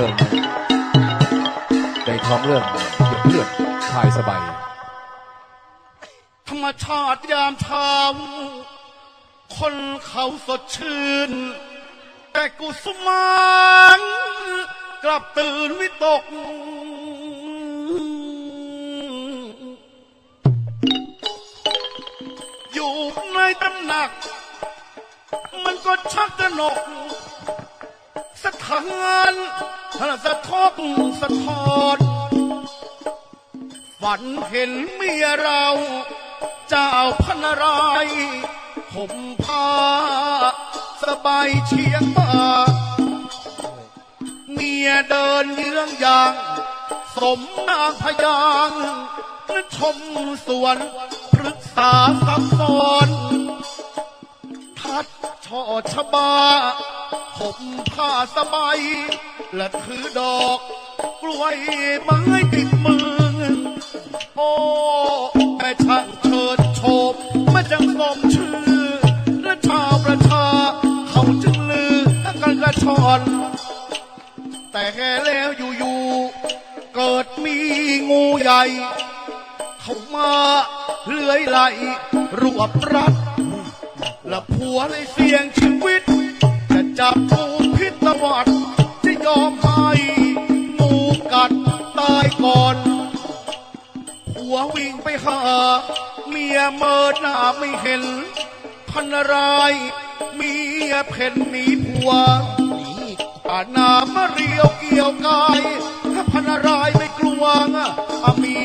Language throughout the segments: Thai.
ชิญในท้องเรื่องเลือดชายสบายธรรมชาติยามเช้าคนเขาสดชื่น แต่กูสมานกลับตื่นวิตก อยู่ในตำหนัก มันก็ชักจะหนก สถานสะทกสะทอนฝันเห็นเมียเรา เจ้าพนรายผมผ้าสบายเชียงบ่าเมียเดินเยื้องยาง สมนางพยางและชมสวนปรึกษาซับซ้อนทัดช่อชะบา ผมผ้าสบายและถือดอก กล้วยไม้ติดมือ โอ้แม่ช่างเชิดโฉบมาจังสมชื่อและชาวประชา เขาจึงลือกันกระชอน แต่แล้วอยู่ๆเกิดมีงูใหญ่ เข้ามาเลื้อยไหลรวบรัดและผัวเลยเสี่ยงชีวิต จะจับงูพิษตวัดจะยอมให้งูกัดตายก่อนผัววิ่งไปหา เมียเมิดหน้าไม่เห็น พันรายเมียเพ่นหนีผัวป่านามาเรียวเกี่ยวกาย ถ้าพันรายไม่กลัวอะมี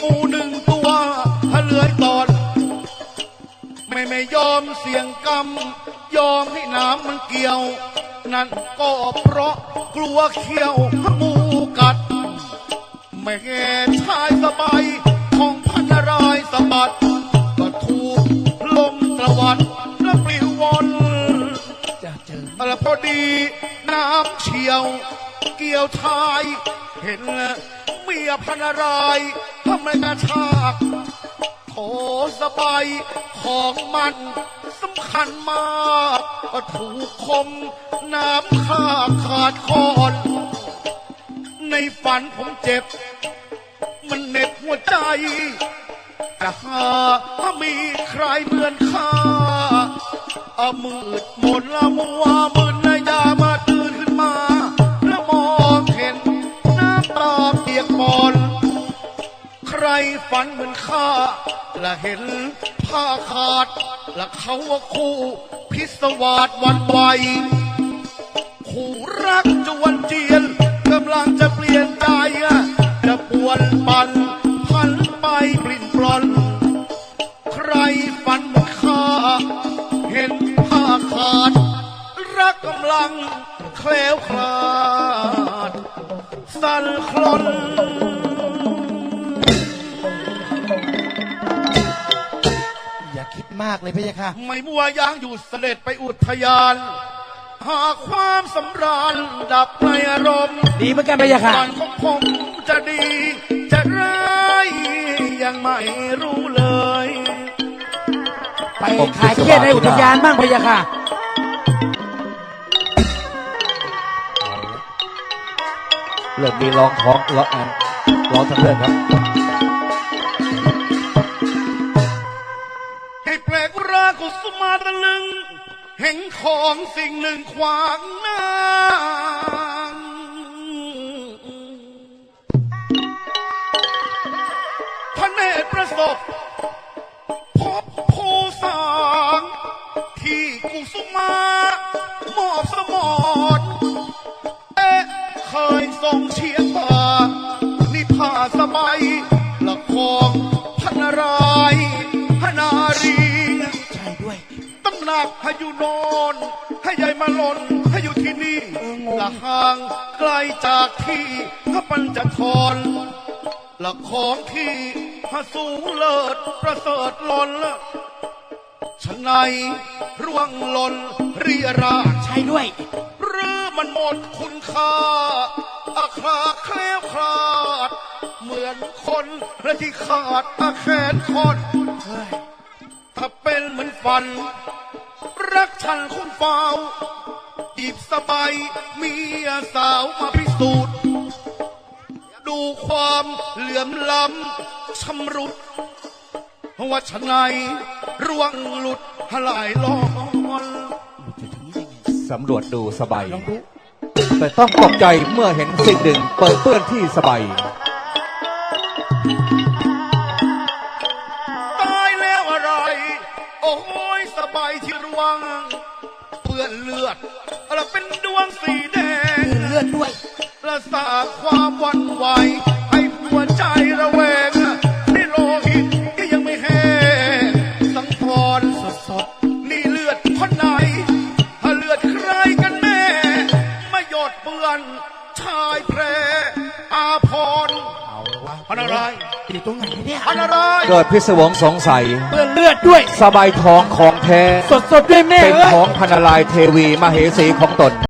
งูหนึ่งตัวเลื้อยตอน ไม่ไม่ยอมเสี่ยงกรรม ยอมให้น้ำมันเกี่ยว นั่นก็เพราะกลัวเขี้ยวมูกัดแม่ชายสบายของพันรายสะบัด ก็ถูกลมตะวันและปลิววนจะเจอแต่พอดีน้ำเฉียว เกี่ยวชาย เห็นเมียพันรายทำไมกระชากโถสบายของมัน คัญมากก็ถูกคม น้ำข้าขาดคอนในฝันผมเจ็บ มันเหน็บหัวใจ จะหาถ้ามีใครเหมือนข้าอามืดมนละมัวมืนนะยามาตื่นขึ้นมาแล้วมองเห็นน้ำตาเปียกปอนใครฝันเหมือนข้าและเห็นผ้าขาด และเขาว่าคู่พิศวาสวันไหวคู่รักจวนเจียนกำลังจะเปลี่ยนใจ จะปวนปันพันไปปลิ่นปลอน ใครฝันว่าข้าเห็นผ้าขาด รักกำลังแคล้วคลาด สั่นคลอน มากเลยพี่ยะค่ะ ไม่มัวยางอยู่เสด็จไปอุทยาน หาความสำราญดับในอารมณ์ดีเหมือนกันพี่ยะค่ะ ก่อนของผมจะดี จะร้ายยังไม่รู้เลย ไปขายเครียดในอุทยานบ้างพี่ยะค่ะ เรื่องมีร้องท้องร้องแอนร้องทั้งเรื่องครับ มาตะลึง เห็นของสิ่งหนึ่งขวางหน้า พระเนตรประสบ พบผู้สางที่กุสุมามอบสมรเอ๊ะเคยทรงเชียง อยู่โนอนให้ใหญ่มาหล่นให้อยู่ที่นี่ละห่างไกลจากที่พระปัญจทรละของที่พระสูงเลิศประเสริฐล้นฉะในร่วงหล่นเรียราชใช่ด้วย หรือมันหมดคุณค่าอาคาแคล้วคลาด เหมือนคนและที่ขาดอาแขนคนเฮ้ยถ้าเป็นเหมือนฝัน รักฉันคงเฝ้าจีบสบายเมียสาวมาพิสูจน์ ดูความเหลื่อมล้ำชำรุดว่าชะไงร่วงหลุดหลายลอนสำรวจดูสบาย แต่ต้องตกใจเมื่อเห็นสิ่งหนึ่งเปิดเปื้อนที่สบาย ร่วง เปื้อนเลือดแล้วเป็นดวงสีแดงเลือดด้วยและสาความวันไหวให้หัวใจระแวงนี่โลหิตก็ยังไม่แห้งสังทอนสดสดนี่เลือดคนไหนถ้าเลือดใครกันแน่มาหยดเปื้อนชายแพรอาพรเอาวะพันอะไร อยู่ตรงไหนเนี่ยพันอะไรเกิดพิศวงสงสัย เปื้อนเลือดด้วย สบายทองของแท้ สดสดๆด้วยแม่เป็นเอ้ย ของพันลายเทวีมเหสีของตน